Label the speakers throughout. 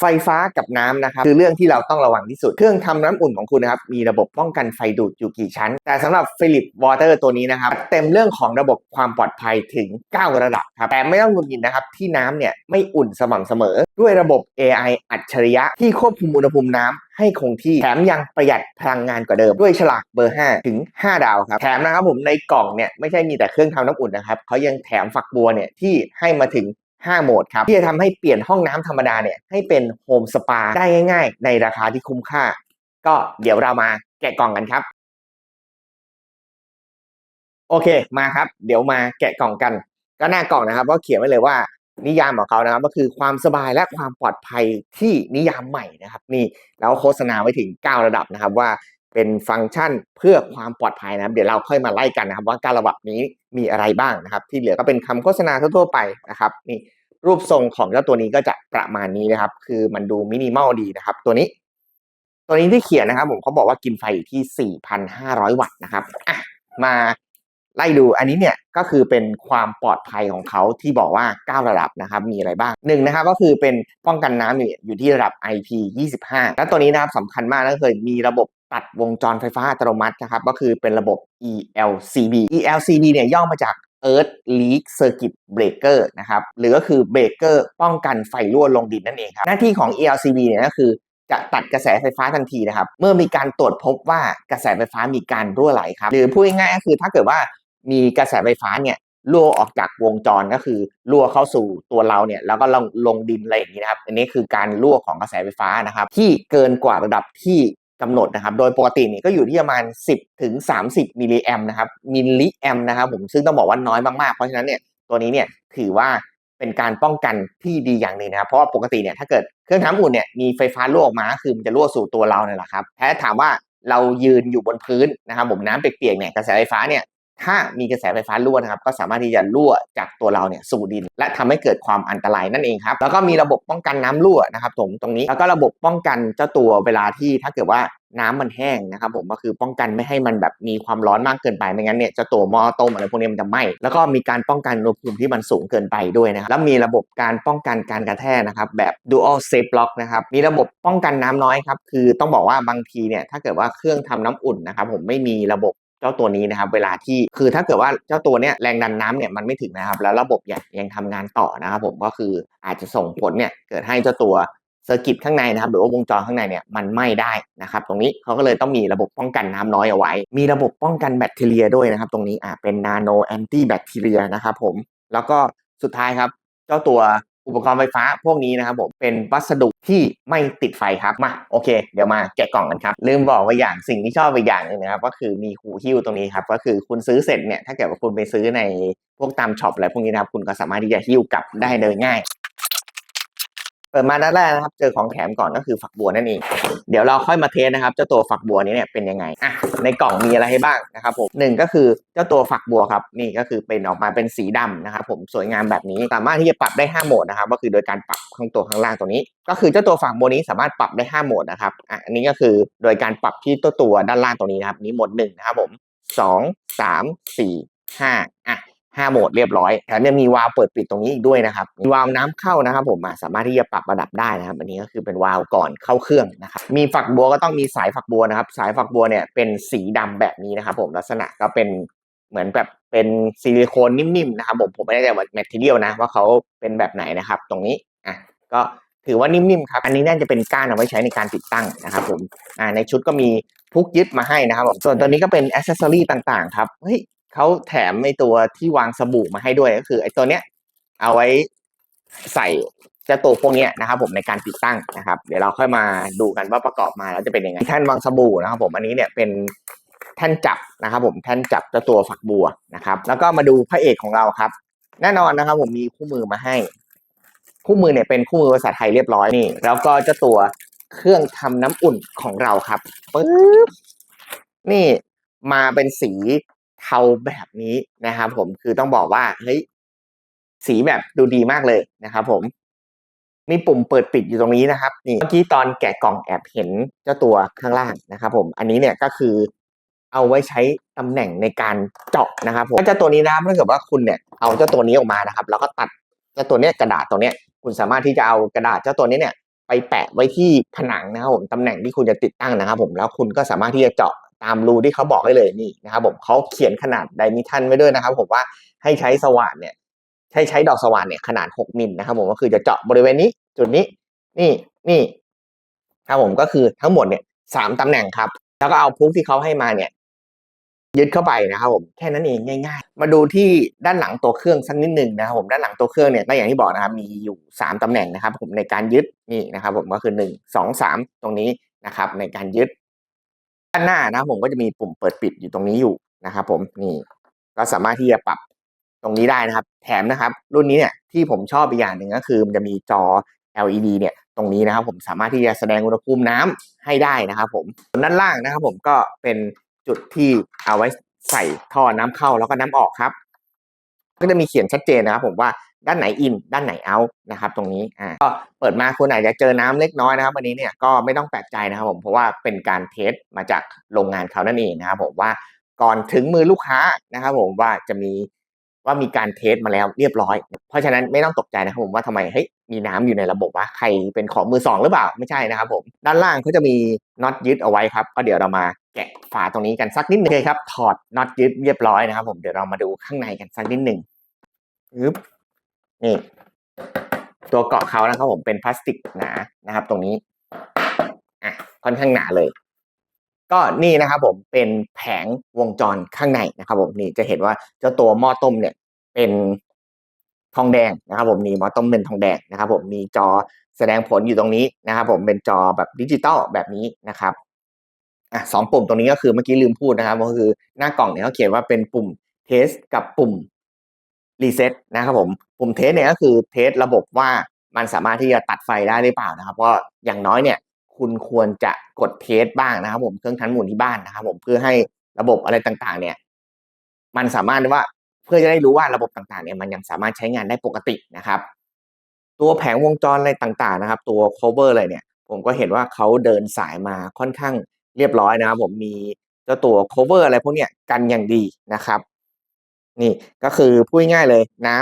Speaker 1: ไฟฟ้ากับน้ำนะครับคือเรื่องที่เราต้องระวังที่สุด เครื่องทำน้ำอุ่นของคุณนะครับมีระบบป้องกันไฟดูดอยู่กี่ชั้น แต่สำหรับฟิลิปวอเตอร์ตัวนี้นะครับเต็มเรื่องของระบบความปลอดภัยถึง 9 ระดับครับแต่ไม่ต้องหงุดหงิดนะครับที่น้ำเนี่ยไม่อุ่นสม่ำเสมอ ด้วยระบบ AI อัจฉริยะที่ควบคุมอุณหภูมิน้ำให้คงที่แถมยังประหยัดพลังงานกว่าเดิม ด้วยฉลากเบอร์ 5 ถึง 5 ดาวครับ แถมนะครับผมในกล่องเนี่ยไม่ใช่มีแต่เครื่องทำน้ำอุ่นนะครับเขายังแถมฝักบัวเนี่ยที่ให้มาถึง 5 โหมดครับ ที่จะทำให้เปลี่ยนห้องน้ำธรรมดาเนี่ยให้เป็นโฮมสปาได้ง่าย ๆ ในราคาที่คุ้มค่า ก็เดี๋ยวเรามาแกะกล่องกันครับ โอเคมาครับ เดี๋ยวมาแกะกล่องกัน ก็หน้ากล่องนะครับก็เขียนไว้เลยว่านิยามของเขานะครับก็คือความสบายและความปลอดภัยที่นิยามใหม่นะครับ นี่แล้วโฆษณาไว้ถึง 9 ระดับนะครับว่า เป็นฟังก์ชันเพื่อความปลอดภัยนะครับ เดี๋ยวเราค่อยมาไล่กันนะครับ ว่าการระดับนี้มีอะไรบ้างนะครับ ที่เหลือก็เป็นคำโฆษณาทั่วไปนะครับนี่รูปทรงของเจ้าตัวนี้ก็จะประมาณนี้นะครับ คือมันดูมินิมอลดีนะครับ ตัวนี้ ตัวนี้ที่เขียนนะครับ ผมเขาบอกว่ากินไฟที่ 4,500 วัตต์นะครับอะมาไล่ดูอันนี้เนี่ยก็คือเป็นความปลอดภัยของเขาที่บอกว่า 9 ระดับนะครับมีอะไรบ้างหนึ่งนะครับก็คือเป็นป้องกันน้ำอยู่ที่ระดับ IP25 และตัวนี้นะครับสำคัญมากนั่นคือมีระบบ ตัดวงจรไฟฟ้าอัตโนมัตินะครับก็คือเป็นระบบ ELCB ELCB เนี่ยย่อมาจาก Earth Leak Circuit Breaker นะครับหรือก็คือเบรกเกอร์ป้องกันไฟรั่วลงดินนั่นเองครับหน้าที่ของ ELCB เนี่ยก็คือจะตัดกระแสไฟฟ้าทันทีนะครับ เมื่อมีการตรวจพบว่ากระแสไฟฟ้ามีการรั่วไหลครับ หรือพูดง่ายๆก็คือถ้าเกิดว่ามีกระแสไฟฟ้าเนี่ยรั่วออกจากวงจรก็คือรั่วเข้าสู่ตัวเราเนี่ยแล้วก็ลงลงดินอะไรอย่างนี้นะครับ อันนี้คือการรั่วของกระแสไฟฟ้านะครับ ที่เกินกว่าระดับที่ กำหนดนะครับ โดยปกติเนี่ยก็อยู่ที่ประมาณ 10ถึง30มิลลิแอมนะครับมิลลิแอมนะครับผมซึ่งต้องบอกว่าน้อยมากๆ เพราะฉะนั้นเนี่ยตัวนี้เนี่ยถือว่าเป็นการป้องกันที่ดีอย่างหนึ่งนะครับ เพราะว่าปกติเนี่ยถ้าเกิดเครื่องทำอุ่นเนี่ยมีไฟฟ้ารั่วออกมาคือมันจะรั่วสู่ตัวเราเนี่ยแหละครับแท้ถามว่าเรายืนอยู่บนพื้นนะครับผมน้ำเปียกๆเนี่ยกระแสไฟฟ้าเนี่ยถ้ามีกระแสไฟฟ้ารั่วนะครับ ก็สามารถที่จะรั่วจากตัวเราเนี่ยสู่ดิน และทำให้เกิดความอันตรายนั่นเองครับ แล้วก็มีระบบป้องกันน้ำรั่วนะครับผมตรงนี้แล้วก็ระบบป้องกันเจ้าตัวเวลาที่ถ้าเกิดว่า น้ำมันแห้งนะครับผมก็คือป้องกันไม่ให้มันแบบมีความร้อนมากเกินไปไม่งั้นเนี่ยจ้าตัวหม้อต้มอะไรพวกนี้มันจะไหม้แล้วก็มีการป้องกันอุณหภูมิที่มันสูงเกินไปด้วยนะครับแล้วมีระบบการป้องกันการกระแทกนะครับแบบ dual safe lock นะครับมีระบบป้องกันน้ำน้อยครับคือต้องบอกว่าบางทีเนี่ยถ้าเกิดว่าเครื่องทำน้ำอุ่นนะครับผมไม่มีระบบเจ้าตัวนี้นะครับเวลาที่คือถ้าเกิดว่าเจ้าตัวเนี้ยแรงดันน้ำเนี่ยมันไม่ถึงนะครับ แล้วระบบยังยังทำงานต่อนะครับผมก็คืออาจจะส่งผลเนี่ยเกิดให้เจ้าตัว เซอร์กิตข้างในนะครับหรือว่าวงจรข้างในเนี่ยมันไหม้ได้นะครับตรงนี้เขาก็เลยต้องมีระบบป้องกันน้ำน้อยเอาไว้ มีระบบป้องกันแบคทีเรียด้วยนะครับตรงนี้อ่าเป็นนาโนแอนตี้แบคทีเรียนะครับผมแล้วก็สุดท้ายครับเจ้าตัวอุปกรณ์ไฟฟ้าพวกนี้นะครับผมเป็นวัสดุที่ไม่ติดไฟครับมาโอเค เดี๋ยวมาแกะกล่องกันครับลืมบอกว่าอย่างสิ่งที่ชอบอีกอย่างหนึงนะครับก็คือมีหูหิ้วตรงนี้ครับก็คือคุณซื้อเสร็จเนี่ยถ้าเกิดว่าคุณไปซื้อในพวกตามช็อปอะไรพวกนี้นะครับคุณก็สามารถที่จะหิ้วกลับได้โดยง่าย เปิดมาด้านแรกนะครับ เจอของแถมก่อนก็คือฝักบัวนั่นเอง เดี๋ยวเราค่อยมาเทสนะครับ เจ้าตัวฝักบัวนี้เนี่ยเป็นยังไงอะในกล่องมีอะไรให้บ้างนะครับผมหนึ่งก็คือเจ้าตัวฝักบัวครับนี่ก็คือเป็นออกมาเป็นสีดำนะครับผมสวยงามแบบนี้สามารถที่จะปรับได้ 5 โหมดนะครับก็คือโดยการปรับข้างตัวข้างล่างตัวนี้ ก็คือเจ้าตัวฝักบัวนี้สามารถปรับได้ 5 โหมดนะครับอะอันนี้ก็คือโดยการปรับที่ตัวตัวด้านล่างตัวนี้นะครับนี่โหมดหนึ่งนะครับผมสองสามสี่ห้าอะ ห้าโหมดเรียบร้อยแถมยังมีวาล์วเปิดปิดตรงนี้อีกด้วยนะครับมีวาล์วน้ำเข้านะครับ ผมสามารถที่จะปรับระดับได้นะครับ อันนี้ก็คือเป็นวาล์วก่อนเข้าเครื่องนะครับมีฝักบัวก็ต้องมีสายฝักบัวนะครับ สายฝักบัวเนี่ยเป็นสีดำแบบนี้นะครับ ผมลักษณะก็เป็นเหมือนแบบเป็นซิลิโคนนิ่มๆนะครับ ผมผมไม่แน่ใจว่าแมทเทียลนะว่าเขาเป็นแบบไหนนะครับ ตรงนี้อะก็ถือว่านิ่มๆครับอันนี้น่าจะเป็นก้านเอาไว้ใช้ในการติดตั้งนะครับ ผมอ่าในชุดก็มีพุกยึดมาให้นะครับผมส่วนตัวนี้ก็เป็นอ c เซสซอรี่ต่างๆครับเฮ้ย เขาแถมไอตัวที่วางสบู่มาให้ด้วยก็คือไอตัวเนี้ยเอาไว้ใส่เจ้าตัวพวกเนี้ยนะครับ ผมในการติดตั้งนะครับ เดี๋ยวเราค่อยมาดูกันว่าประกอบมาแล้วจะเป็นยังไงแท่นวางสบู่นะครับ ผมอันนี้เนี่ยเป็นแท่นจับนะครับ ผมแท่นจับเจ้าตัวฝักบัวนะครับ แล้วก็มาดูพระเอกของเราครับ แน่นอนนะครับ ผมมีคู่มือมาให้ คู่มือเนี่ยเป็นคู่มือภาษาไทยเรียบร้อยนี่ แล้วก็เจ้าตัวเครื่องทำน้ำอุ่นของเราครับปึ๊บนี่มาเป็นสี เทาแบบนี้นะครับผมคือต้องบอกว่าเฮ้ยสีแบบดูดีมากเลยนะครับผมมีปุ่มเปิดปิดอยู่ตรงนี้นะครับนี่เมื่อกี้ตอนแกะกล่องแอบเห็นเจ้าตัวข้างล่างนะครับผมอันนี้เนี่ยก็คือเอาไว้ใช้ตำแหน่งในการเจาะนะครับผมถ้าเจ้าตัวนี้นะถ้าเกิดว่าคุณเนี่ยเอาเจ้าตัวนี้ออกมานะครับ แล้วก็ตัดเจ้าตัวเนี้ยกระดาษตัวเนี้ยคุณสามารถที่จะเอากระดาษเจ้าตัวนี้เนี่ยไปแปะไว้ที่ผนังนะครับผมตำแหน่งที่คุณจะติดตั้งนะครับ ผมแล้วคุณก็สามารถที่จะเจาะ ตามรูที่เขาบอกได้เลยนี่นะครับผมเขาเขียนขนาดไดมิทันไว้ด้วยนะครับ ผมว่าให้ใช้สว่านเนี่ยใช้ใช้ดอกสว่านเนี่ยขนาด 6 มิลนะครับ ผมก็คือจะเจาะบริเวณนี้จุดนี้ นี่นี่ครับผมก็คือทั้งหมดเนี่ยสามตำแหน่งครับ แล้วก็เอาพุกที่เขาให้มาเนี่ย ยึดเข้าไปนะครับผมแค่นั้นเองง่ายๆ มาดูที่ด้านหลังตัวเครื่องสักนิดหนึ่งนะครับผมด้านหลังตัวเครื่องเนี่ยก็อย่างที่บอกนะครับ มีอยู่สามตำแหน่งนะครับ ผมในการยึดนี่นะครับ ผมก็คือหนึ่งสองสามตรงนี้นะครับ ในการยึด ด้านหน้านะผมก็จะมีปุ่มเปิดปิดอยู่ตรงนี้อยู่นะครับ ผมนี่ก็สามารถที่จะปรับตรงนี้ได้นะครับ แถมนะครับ รุ่นนี้เนี่ยที่ผมชอบอีกอย่างหนึ่งก็คือ มันจะมีจอ LED เนี่ย ตรงนี้นะครับ ผมสามารถที่จะแสดงอุณหภูมิน้ำให้ได้นะครับ ผมส่วนด้านล่างนะครับ ผมก็เป็นจุดที่เอาไว้ใส่ท่อน้ำเข้าแล้วก็น้ำออกครับ ก็จะมีเขียนชัดเจนนะครับผมว่าด้านไหนอินด้านไหนเอานะครับตรงนี้อ่าก็เปิดมาคุณอาจจะเจอน้ำเล็กน้อยนะครับวันนี้เนี่ยก็ไม่ต้องแปลกใจนะครับผมเพราะว่าเป็นการเทสมาจากโรงงานเขานั่นเองนะครับผมว่าก่อนถึงมือลูกค้านะครับผมว่าจะมีว่ามีการเทสมาแล้วเรียบร้อย เพราะฉะนั้นไม่ต้องตกใจนะครับผมว่าทำไมเฮ้ยมีน้ำอยู่ในระบบว่าใครเป็นของมือสองหรือเปล่าไม่ใช่นะครับผมด้านล่างเขาจะมีน็อตยึดเอาไว้ครับก็เดี๋ยวเรามา แกะฝาตรงนี้กันสักนิดนึงเลยครับ ถอดน็อตยึดเรียบร้อยนะครับ ผมเดี๋ยวเรามาดูข้างในกันสักนิดหนึ่งปึ๊บนี่ ตัวเกาะเขานะครับผมเป็นพลาสติกหนานะครับ ตรงนี้อะค่อนข้างหนาเลย ก็นี่นะครับผมเป็นแผงวงจรข้างในนะครับ ผมนี่จะเห็นว่าเจ้าตัวหม้อต้มเนี่ย เป็นทองแดงนะครับ ผมมีหม้อต้มเป็นทองแดงนะครับ ผมมีจอแสดงผลอยู่ตรงนี้นะครับ ผมเป็นจอแบบดิจิตอลแบบนี้นะครับ อะสองปุ่มตรงนี้ก็คือเมื่อกี้ลืมพูดนะครับก็คือหน้ากล่องเนี่ยเขาเขียนว่าเป็นปุ่มเทสกับปุ่มรีเซ็ตนะครับผมปุ่มเทสเนี่ยก็คือเทสระบบว่ามันสามารถที่จะตัดไฟได้หรือเปล่านะครับเพราะอย่างน้อยเนี่ยคุณควรจะกดเทสบ้างนะครับ ผมเครื่องทันหมุนที่บ้านนะครับ ผมเพื่อให้ระบบอะไรต่างๆ เนี่ย มันสามารถว่าเพื่อจะได้รู้ว่าระบบต่างๆ เนี่ยมันยังสามารถใช้งานได้ปกตินะครับ ตัวแผงวงจรอะไรต่างๆ นะครับ ตัว cover อะไรเนี่ย ผมก็เห็นว่าเขาเดินสายมาค่อนข้าง เรียบร้อยนะครับผมมีเจ้าตัว cover อะไรพวกเนี้ยกันอย่างดีนะครับ นี่ก็คือพูดง่ายเลยน้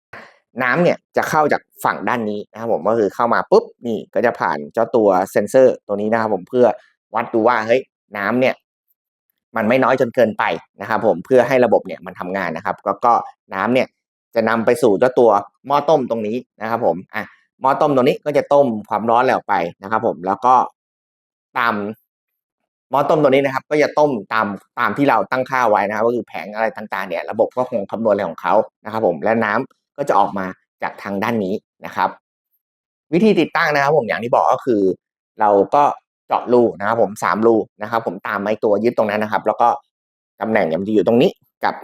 Speaker 1: ำน้ำเนี่ยจะเข้าจากฝั่งด้านนี้นะครับผมก็คือเข้ามาปุ๊บนี่ก็จะผ่านเจ้าตัวเซนเซอร์ตัวนี้นะครับผมเพื่อวัดดูว่าเฮ้ยน้ำเนี่ยมันไม่น้อยจนเกินไปนะครับผมเพื่อให้ระบบเนี่ยมันทำงานนะครับ แล้วก็น้ำเนี่ยจะนำไปสู่เจ้าตัวหม้อต้มตรงนี้นะครับผมอะหม้อต้มตรงนี้ก็จะต้มความร้อนแล้วไปนะครับผมแล้วก็ตาม หม้อต้มตัวนี้นะครับก็จะต้มตามตามที่เราตั้งค่าไว้นะครับก็คือแผงอะไรต่างๆเนี่ยระบบก็คงคำนวณอะไรของเขานะครับผมและน้ำก็จะออกมาจากทางด้านนี้นะครับ วิธีติดตั้งนะครับผมอย่างที่บอกก็คือ เราก็เจาะรูนะครับผมสามรูนะครับ ผมตามไม้ตัวยึดตรงนั้นนะครับ แล้วก็ตำแหน่งเนี่ยมันจะอยู่ตรงนี้กับ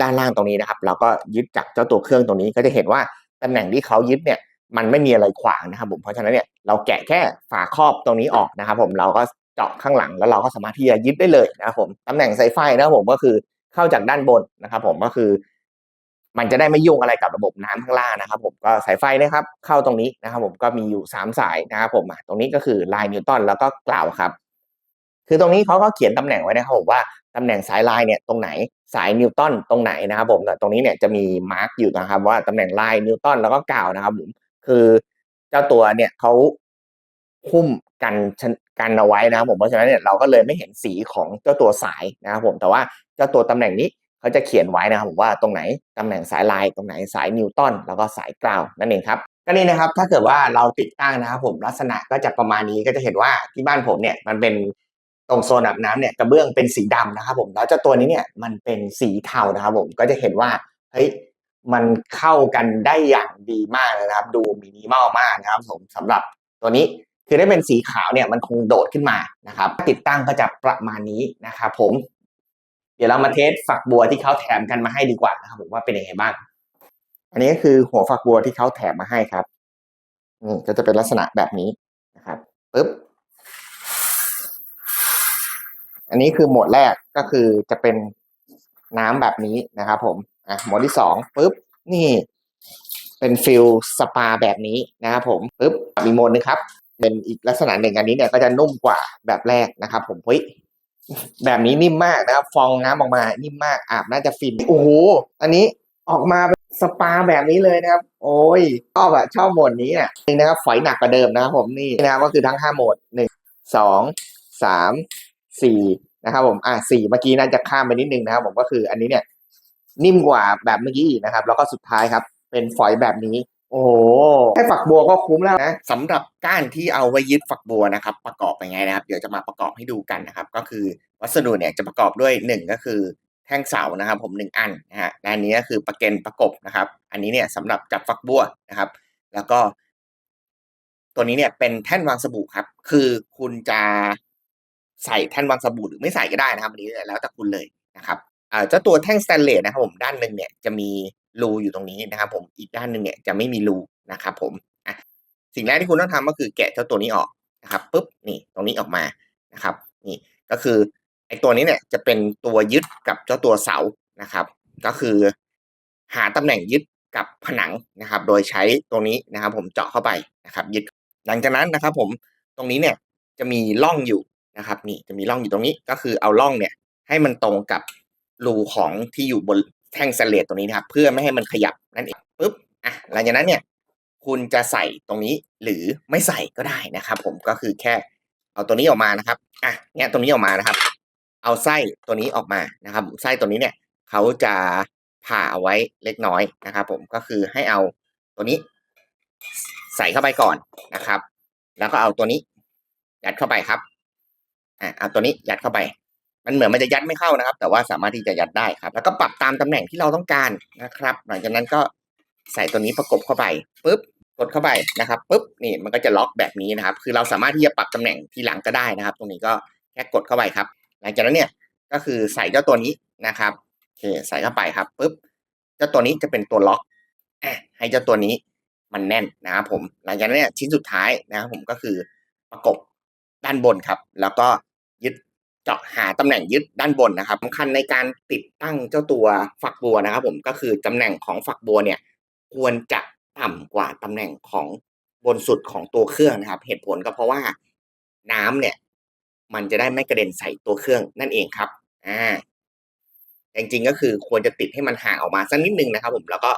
Speaker 1: ด้านล่างตรงนี้นะครับ เราก็ยึดจากเจ้าตัวเครื่องตรงนี้ก็จะเห็นว่าตำแหน่งที่เขายึดเนี่ยมันไม่มีอะไรขวางนะครับผมเพราะฉะนั้นเนี่ยเราแกะแค่ฝาครอบตรงนี้ออกนะครับ ผมเราก็ เจาะข้างหลังแล้วเราก็สามารถที่จะยึดได้เลยนะครับผมตำแหน่งสายไฟนะครับผมก็คือเข้าจากด้านบนนะครับ ผมก็คือ มันจะได้ไม่ยุ่งอะไรกับระบบน้ำข้างล่างนะครับ ผมก็สายไฟนะครับ เข้าตรงนี้นะครับ ผมก็มีอยู่สามสายนะครับผมตรงนี้ก็คือลายนิวตันแล้วก็กล่าวครับ คือตรงนี้เขาก็เขียนตำแหน่งไว้นะครับผมว่าตำแหน่งสายลายเนี่ยตรงไหนสายนิวตันตรงไหนนะครับผมแต่ตรงนี้เนี่ยจะมีมาร์กอยู่นะครับ ว่าตำแหน่งลายนิวตันแล้วก็กล่าวนะครับผมคือเจ้าตัวเนี่ยเขาคุ้มกัน กันเอาไว้นะครับผมเพราะฉะนั้นเนี่ยเราก็เลยไม่เห็นสีของเจ้าตัวสายนะครับผมแต่ว่าเจ้าตัวตำแหน่งนี้เขาจะเขียนไว้นะครับผมว่าตรงไหนตำแหน่งสายลายตรงไหนสายนิวตันแล้วก็สายกล่าวนั่นเองครับก็นี่นะครับถ้าเกิดว่าเราติดตั้งนะครับผมลักษณะก็จะประมาณนี้ก็จะเห็นว่าที่บ้านผมเนี่ยมันเป็นตรงโซนอาบน้ำเนี่ยกระเบื้องเป็นสีดำนะครับผมแล้วเจ้าตัวนี้เนี่ยมันเป็นสีเทานะครับผมก็จะเห็นว่าเฮ้ยมันเข้ากันได้อย่างดีมากเลยนะครับ ดูมินิมอลมากนะครับผมสำหรับตัวนี้ คือได้เป็นสีขาวเนี่ยมันคงโดดขึ้นมานะครับติดตั้งก็จะประมาณนี้นะครับผม เดี๋ยวเรามาเทสฝักบัวที่เขาแถมกันมาให้ดีกว่านะครับผมว่าเป็นยังไงบ้าง อันนี้ก็คือหัวฝักบัวที่เขาแถมมาให้ครับนี่ก็จะเป็นลักษณะแบบนี้นะครับปึ๊บอันนี้คือโหมดแรกก็คือจะเป็นน้ำแบบนี้นะครับผมอะโหมดที่สองปึ๊บนี่เป็นฟิลสปาแบบนี้นะครับผมปึ๊บมีโหมดหนึงครับ เป็นอีกลักษณะหนึ่งอันนี้เนี่ยก็จะนุ่มกว่าแบบแรกนะครับ ผมเฮ้ยแบบนี้นิ่มมากนะครับ ฟองน้ำออกมานิ่มมากอาบน่าจะฟินโอ้โหอันนี้ออกมาเป็นสปาแบบนี้เลยนะครับ โอ้ยชอบอะชอบโหมดนี้อะนี่นะครับฝอยหนักกว่าเดิมนะครับผมนี่นะครับก็คือทั้งห้าโหมดหนึ่งสองสามสี่นะครับผมอะสี่เมื่อกี้น่าจะข้ามไปนิดนึงนะครับ ผมก็คืออันนี้เนี่ยนิ่มกว่าแบบเมื่อกี้อีกนะครับ แล้วก็สุดท้ายครับ เป็นฝอยแบบนี้ โอ้โหแค่ฝักบัวก็คุ้มแล้วนะสำหรับก้านที่เอาไว้ยึดฝักบัวนะครับ ประกอบยังไงนะครับ เดี๋ยวจะมาประกอบให้ดูกันนะครับ ก็คือวัสดุเนี่ยจะประกอบด้วยหนึ่งก็คือแท่งเสานะครับ ผมหนึ่งอันนะฮะและอันนี้ก็คือประเก็นประกบนะครับ อันนี้เนี่ยสำหรับจับฝักบัวนะครับ แล้วก็ ตัวนี้เนี่ยเป็นแท่นวางสบู่ครับ คือคุณจะใส่แท่นวางสบู่หรือไม่ใส่ก็ได้นะครับอันนี้แล้วแต่คุณเลยนะครับอ่า เจ้าตัวแท่งสแตนเลสนะครับผมด้านหนึ่งเนี่ยจะมีรูอยู่ตรงนี้นะครับผมอีกด้านหนึ่งเนี่ยจะไม่มีรูนะครับผมอะสิ่งแรกที่คุณต้องทำก็คือแกะเจ้าตัวนี้ออกนะครับปุ๊บนี่ตรงนี้ออกมานะครับ นี่ก็คือไอ้ตัวนี้เนี่ยจะเป็นตัวยึดกับเจ้าตัวเสานะครับ ก็คือ หาตำแหน่งยึดกับผนังนะครับ โดยใช้ตรงนี้นะครับ ผมเจาะเข้าไปนะครับ ยึดหลังจากนั้นนะครับ ผมตรงนี้เนี่ยจะมีร่องอยู่นะครับ นี่จะมีร่องอยู่ตรงนี้ก็คือเอาร่องเนี่ย ให้มันตรงกับ รูของที่อยู่บนแท่งสแตเลสตรงนี้นะครับ เพื่อไม่ให้มันขยับนั่นเองปุ๊บอะหลังจากนั้นเนี่ยคุณจะใส่ตรงนี้หรือไม่ใส่ก็ได้นะครับ ผมก็คือแค่เอาตัวนี้ออกมานะครับอะเนี่ยตรงนี้ออกมานะครับ เอาไส้ตัวนี้ออกมานะครับ ไส้ตัวนี้เนี่ยเขาจะผ่าเอาไว้เล็กน้อยนะครับ ผมก็คือให้เอาตัวนี้ ใส่เข้าไปก่อนนะครับ แล้วก็เอาตัวนี้ยัดเข้าไปครับอะเอาตัวนี้ยัดเข้าไป มันเหมือนมันจะยัดไม่เข้านะครับ แต่ว่าสามารถที่จะยัดได้ครับ แล้วก็ปรับตามตำแหน่งที่เราต้องการนะครับ หลังจากนั้นก็ใส่ตัวนี้ประกบเข้าไปปุ๊บกดเข้าไปนะครับปุ๊บนี่มันก็จะล็อกแบบนี้นะครับ คือเราสามารถที่จะปรับตำแหน่งทีหลังก็ได้นะครับ ตรงนี้ก็แค่กดเข้าไปครับ หลังจากนั้นเนี่ยก็คือใส่เจ้าตัวนี้นะครับโอเคใส่เข้าไปครับปุ๊บเจ้าตัวนี้จะเป็นตัวล็อกให้เจ้าตัวนี้มันแน่นนะครับผม หลังจากนั้นเนี่ยชิ้นสุดท้ายนะครับผมก็คือประกบด้านบนครับ แล้วก็ เจาะหาตำแหน่งยึดด้านบนนะครับสำคัญในการติดตั้งเจ้าตัวฝักบัวนะครับ ผมก็คือตำแหน่งของฝักบัวเนี่ย ควรจะต่ำกว่าตำแหน่งของบนสุดของตัวเครื่องนะครับ เหตุผลก็เพราะว่าน้ำเนี่ย มันจะได้ไม่กระเด็นใส่ตัวเครื่องนั่นเองครับอ่าจริงๆก็คือควรจะติดให้มันห่างออกมาสักนิดนึงนะครับ ผมแล้วก็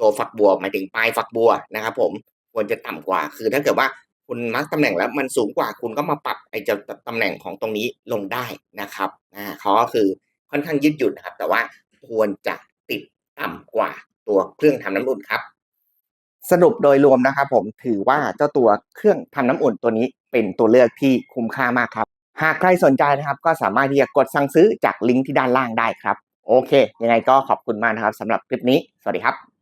Speaker 1: ตัวฝักบัวหมายถึงปลายฝักบัวนะครับ ผมควรจะต่ำกว่า คือถ้าเกิดว่า คุณมาร์กตำแหน่งแล้วมันสูงกว่าคุณก็มาปรับไอ้จะตำแหน่งของตรงนี้ลงได้นะครับอ่าเขาก็คือค่อนข้างยืดหยุ่นนะครับ แต่ว่าควรจะติดต่ำกว่าตัวเครื่องทำน้ำอุ่นครับ สรุปโดยรวมนะครับผมถือว่าเจ้าตัวเครื่องทำน้ำอุ่นตัวนี้เป็นตัวเลือกที่คุ้มค่ามากครับ หากใครสนใจนะครับ ก็สามารถที่จะกดสั่งซื้อจากลิงก์ที่ด้านล่างได้ครับ โอเค ยังไงก็ขอบคุณมากนะครับสำหรับคลิปนี้ สวัสดีครับ